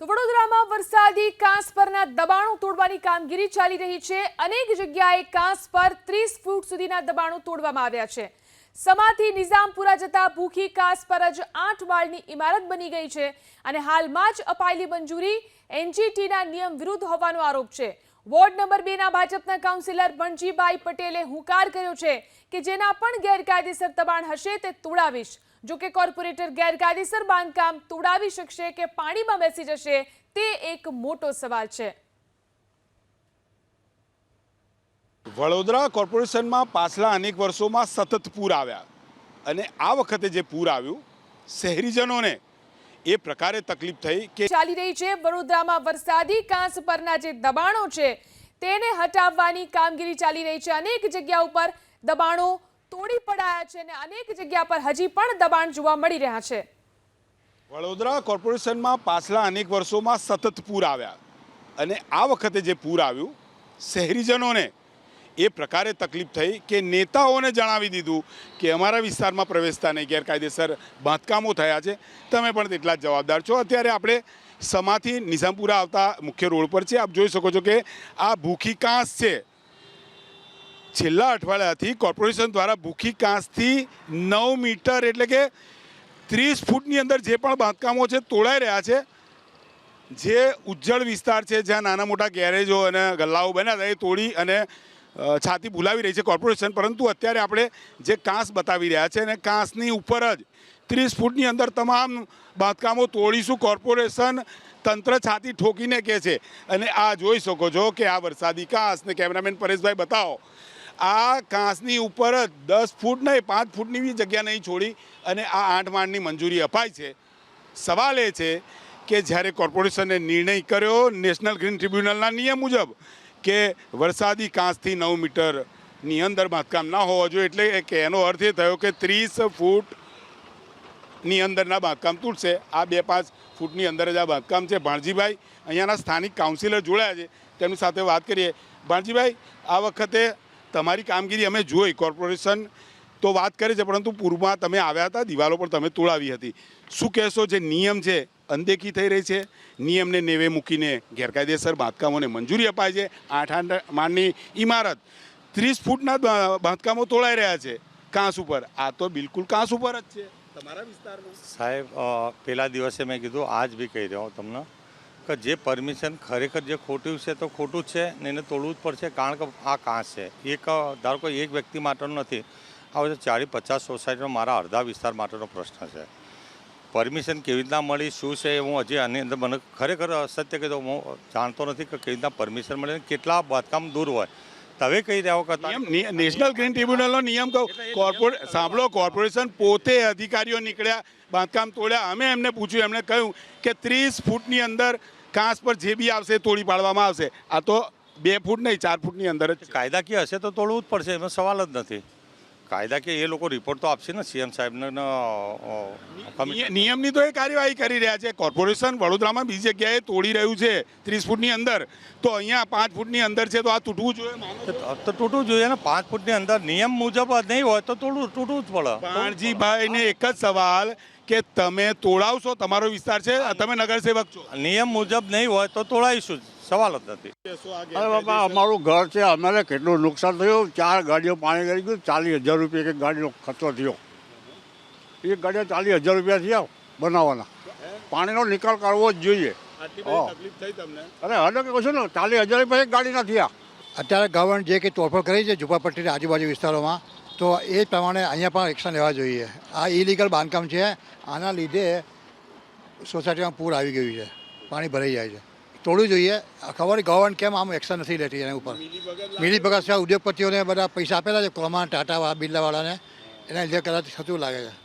તો વડોદરામાં વરસાદી કાંસ પરના દબાણો તોડવાની કામગીરી ચાલી રહી છે. અનેક જગ્યાએ કાંસ પર ત્રીસ ફૂટ સુધીના દબાણો તોડવામાં આવ્યા છે. સમાથી નિઝામપુરા જતા ભૂખી કાંસ પર જ આઠ માળની ઇમારત બની ગઈ છે અને હાલમાં જ અપાયેલી મંજૂરી એનજીટીના નિયમ વિરુદ્ધ હોવાનો આરોપ છે. વોર્ડ નંબર બે ના ભાજપના કાઉન્સિલર બણજીભાઈ પટેલે હુંકાર કર્યો છે કે જેના પણ ગેરકાયદેસર દબાણ હશે તે તોડાવીશ. જો કે કોર્પોરેટર ગેરકાયદેસર બાંધકામ તોડાવી શકશે કે પાણીમાં બેસી જશે, તે એક મોટો સવાલ છે. વડોદરા કોર્પોરેશનમાં પાછલા અનેક વર્ષોમાં સતત પૂર આવ્યા. અને આ વખતે જે પૂર આવ્યું, શહેરીજનોને એ પ્રકારે તકલીફ થઈ કે ચાલી રહી છે. વડોદરામાં વરસાદી કાંસ પરના જે દબાણો છે તેને હટાવવાની કામગીરી ચાલી રહી છે. અનેક જગ્યા ઉપર દબાણો તોડી પડાયા છે અને અનેક જગ્યા પર હજી પણ દબાણ જોવા મળી રહ્યા છે. વડોદરા કોર્પોરેશનમાં પાછલા અનેક વર્ષોમાં સતત પૂર આવ્યા અને આ વખતે જે પૂર આવ્યું શહેરીજનોને એ પ્રકારે તકલીફ થઈ કે નેતાઓને જણાવી દીધું કે અમારા વિસ્તારમાં પ્રવેશતા નહીં, ગેરકાયદેસર બાંધકામો થયા છે. તમે પણ તેટલા જ જવાબદાર છો. અત્યારે આપણે સમાથી નિઝામપુરા આવતા મુખ્ય રોડ પર છે આપ જોઈ શકો છો કે આ ભૂખી કાંસ છે. છેલ્લા અઠવાડિયાથી કોર્પોરેશન દ્વારા ભૂખી કાંસથી નવ મીટર એટલે કે ત્રીસ ફૂટની અંદર જે પણ બાંધકામો છે તોડાઈ રહ્યા છે. જે ઉજ્જળ વિસ્તાર છે, જ્યાં નાના મોટા ગેરેજો અને ગલ્લાઓ બન્યા હતા, એ તોડી અને છાતી ભૂલાવી રહી છે કોર્પોરેશન પરંતુ અત્યારે આપણે જે કાંસ બતાવી રહ્યા છે અને કાંસની ઉપર જ ત્રીસ ફૂટની અંદર તમામ બાંધકામો તોડીશું. કોર્પોરેશન તંત્ર છાતી ઠોકીને કહે છે. અને આ જોઈ શકો છો કે આ વરસાદી કાંસ ને કેમેરામેન પરેશભાઈ બતાવો. આ કાંસની ઉપર જ દસ ફૂટ નહીં, પાંચ ફૂટની બી જગ્યા નહીં છોડી અને આ આઠ માળની મંજૂરી અપાય છે. સવાલ એ છે કે જ્યારે કોર્પોરેશને નિર્ણય કર્યો નેશનલ ગ્રીન ટ્રિબ્યુનલના નિયમ મુજબ કે વરસાદી કાંસથી નવ મીટરની અંદર બાંધકામ ના હોવા જોઈએ એટલે કે એનો અર્થ એ થયો કે ત્રીસ ફૂટની અંદરના બાંધકામ તૂટશે. આ બે પાંચ ફૂટની અંદર જ આ બાંધકામ છે. ભાણજીભાઈ અહીંયાના સ્થાનિક કાઉન્સિલર જોડાયા છે. તેમની સાથે વાત કરીએ. ભાણજીભાઈ, આ વખતે તમારી કામગીરી અમે જોઈ. કોર્પોરેશન તો વાત કરે છે, પરંતુ પૂર્વમાં તમે આવ્યા હતા, દિવાલો પર તમે તોડાવી હતી. શું કહેશો, જે નિયમ છે અનદેખી થઈ રહી છે. નિયમને નેવે મૂકીને ગેરકાયદેસર બાંધકામોને મંજૂરી અપાય છે. આઠ આઠ માળની ઇમારત ત્રીસ ફૂટના બાંધકામો તોડાઈ રહ્યા છે. કાંસ ઉપર. આ તો બિલકુલ કાંસ ઉપર જ છે. તમારા વિસ્તારમાં? સાહેબ પહેલા દિવસે મેં કીધું, આજ બી કહી રહ્યો તમને, કે જે પરમિશન ખરેખર જે ખોટું છે તો ખોટું જ છે ને એને તોડવું જ પડશે, કારણ કે આ કાંસ છે. એક, ધારો કે એક વ્યક્તિ માટેનો નથી. આ બધા ચાલીસ પચાસ સોસાયટીનો મારા અડધા વિસ્તાર માટેનો પ્રશ્ન છે. પરમિશન કેવી રીતના મળી શું છે એ હું હજી આની અંદર મને ખરેખર સત્ય કીધું હું જાણતો નથી કે કેવી રીતના પરમિશન મળે કેટલા બાંધકામ દૂર હોય. તમે કહી રહ્યા કે નેશનલ ગ્રીન ટ્રિબ્યુનલનો નિયમ કહું. કોર્પોરેટ સાંભળો કોર્પોરેશન પોતે અધિકારીઓ નીકળ્યા બાંધકામ તોડ્યા. અમે એમને પૂછ્યું એમણે કહ્યું કે ત્રીસ ફૂટની અંદર કાંસ પર જે બી આવશે તોડી પાડવામાં આવશે. આ તો બે ફૂટ નહીં ચાર ફૂટની અંદર જ. કાયદાકીય હશે તો તોડવું જ પડશે એમાં સવાલ જ નથી. કાયદાકીય એ લોકો રિપોર્ટ તો આપશે ને સીએમ સાહેબને નિયમની તો એ કાર્યવાહી કરી રહ્યા છે. કોર્પોરેશન વડોદરામાં બીજી જગ્યાએ તોડી રહ્યું છે ત્રીસ ફૂટની અંદર. તો અહીંયા પાંચ ફૂટની અંદર છે તો આ તૂટવું જોઈએ તો. તૂટવું જોઈએ ને? પાંચ ફૂટની અંદર નિયમ મુજબ નહીં હોય તો તોડવું તૂટવું જ પડે. ભાણજીભાઈને એક જ સવાલ. કે તમે તોડાવશો? તમારો વિસ્તાર છે? તમે નગરસેવક છો? નિયમ મુજબ નહીં હોય તો તોડાવીશું સવાલ જ નથી. અરે બાપા અમારું ઘર છે અમારે કેટલું નુકસાન થયું? ચાર ગાડીઓ પાણી કરી ગયું ચાલીસ હજાર રૂપિયા એક ગાડીનો ખર્ચો થયો. એક ગાડીઓ ચાલીસ હજાર રૂપિયા થયા બનાવવાના. પાણીનો નિકાલ કરવો જ જોઈએ. હા. તકલીફ થઈ તમને? અરે હલો કે કહું છું ને ચાલીસ હજાર રૂપિયા એક ગાડીના થયા. અત્યારે ગવર્મેન્ટ જે કંઈ તોડફોડ કરી છે ઝુંપડપટ્ટીના આજુબાજુ વિસ્તારોમાં તો એ પ્રમાણે અહીંયા પણ એક્શન લેવા જોઈએ. આ ઇલીગલ બાંધકામ છે. આના લીધે સોસાયટીમાં પૂર આવી ગયું છે. પાણી ભરાઈ જાય છે. તોડવું જોઈએ. ખબર ગવર્મેન્ટ કેમ આમ એક્શન નથી લેતી એના ઉપર? મિલી ભગત ઉદ્યોગપતિઓને બધા પૈસા આપેલા છે. કોમા ટાટા બિરલાવાળાને. એના લીધે કદાચ થતું લાગે છે.